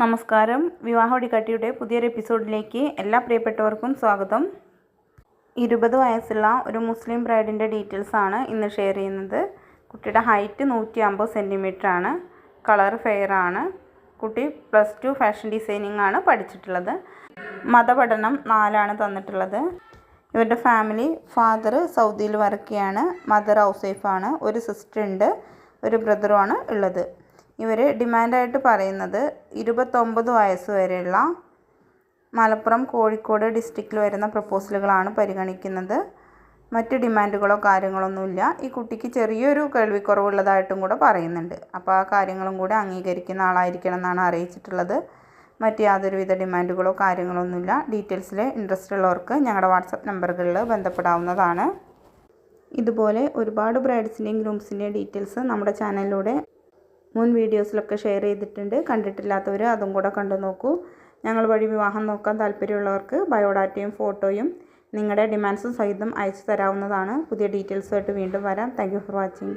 നമസ്കാരം. വിവാഹ ഒടിക്കട്ടിയുടെ പുതിയൊരു എപ്പിസോഡിലേക്ക് എല്ലാ പ്രിയപ്പെട്ടവർക്കും സ്വാഗതം. ഇരുപത് വയസ്സുള്ള ഒരു മുസ്ലിം ബ്രൈഡിന്റെ ഡീറ്റെയിൽസ് ആണ് ഇന്ന് ഷെയർ ചെയ്യുന്നത്. കുട്ടിയുടെ ഹൈറ്റ് നൂറ്റി അമ്പത് സെന്റിമീറ്റർ ആണ്. കളർ ഫെയർ ആണ്. കുട്ടി പ്ലസ് ടു ഫാഷൻ ഡിസൈനിങ് ആണ് പഠിച്ചിട്ടുള്ളത്. മതപഠനം നാലാണ് തന്നിട്ടുള്ളത്. ഇവരുടെ ഫാമിലി ഫാദർ സൗദിയിൽ വർക്ക് ചെയ്യാണ്. മദർ ഹൗസ് വൈഫാണ്. ഒരു സിസ്റ്റർ ഉണ്ട്. ഒരു ബ്രദറുമാണ് ഉള്ളത്. ഇവർ ഡിമാൻഡായിട്ട് പറയുന്നത് ഇരുപത്തൊമ്പത് വയസ്സ് വരെയുള്ള മലപ്പുറം കോഴിക്കോട് ഡിസ്ട്രിക്റ്റിൽ വരുന്ന പ്രപ്പോസലുകളാണ് പരിഗണിക്കുന്നത്. മറ്റ് ഡിമാൻഡുകളോ കാര്യങ്ങളൊന്നുമില്ല. ഈ കുട്ടിക്ക് ചെറിയൊരു കേൾവിക്കുറവുള്ളതായിട്ടും കൂടെ പറയുന്നുണ്ട്. അപ്പോൾ ആ കാര്യങ്ങളും കൂടെ അംഗീകരിക്കുന്ന ആളായിരിക്കണം എന്നാണ് അറിയിച്ചിട്ടുള്ളത്. മറ്റ് യാതൊരുവിധ ഡിമാൻഡുകളോ കാര്യങ്ങളൊന്നുമില്ല. ഡീറ്റെയിൽസിൽ ഇൻട്രസ്റ്റ് ഉള്ളവർക്ക് ഞങ്ങളുടെ വാട്സപ്പ് നമ്പറുകളിൽ ബന്ധപ്പെടാവുന്നതാണ്. ഇതുപോലെ ഒരുപാട് ബ്രൈഡ്സിന്റെയും ഗ്രൂംസിന്റെയും ഡീറ്റെയിൽസ് നമ്മുടെ ചാനലിലൂടെ മുൻ വീഡിയോസിലൊക്കെ ഷെയർ ചെയ്തിട്ടുണ്ട്. കണ്ടിട്ടില്ലാത്തവർ അതും കൂടെ കണ്ടു നോക്കൂ. ഞങ്ങൾ വഴി വിവാഹം നോക്കാൻ താല്പര്യമുള്ളവർക്ക് ബയോഡാറ്റയും ഫോട്ടോയും നിങ്ങളുടെ ഡിമാൻഡ്സും സഹിതം അയച്ചു തരാവുന്നതാണ്. പുതിയ ഡീറ്റെയിൽസുമായിട്ട് വീണ്ടും വരാം. Thank for watching.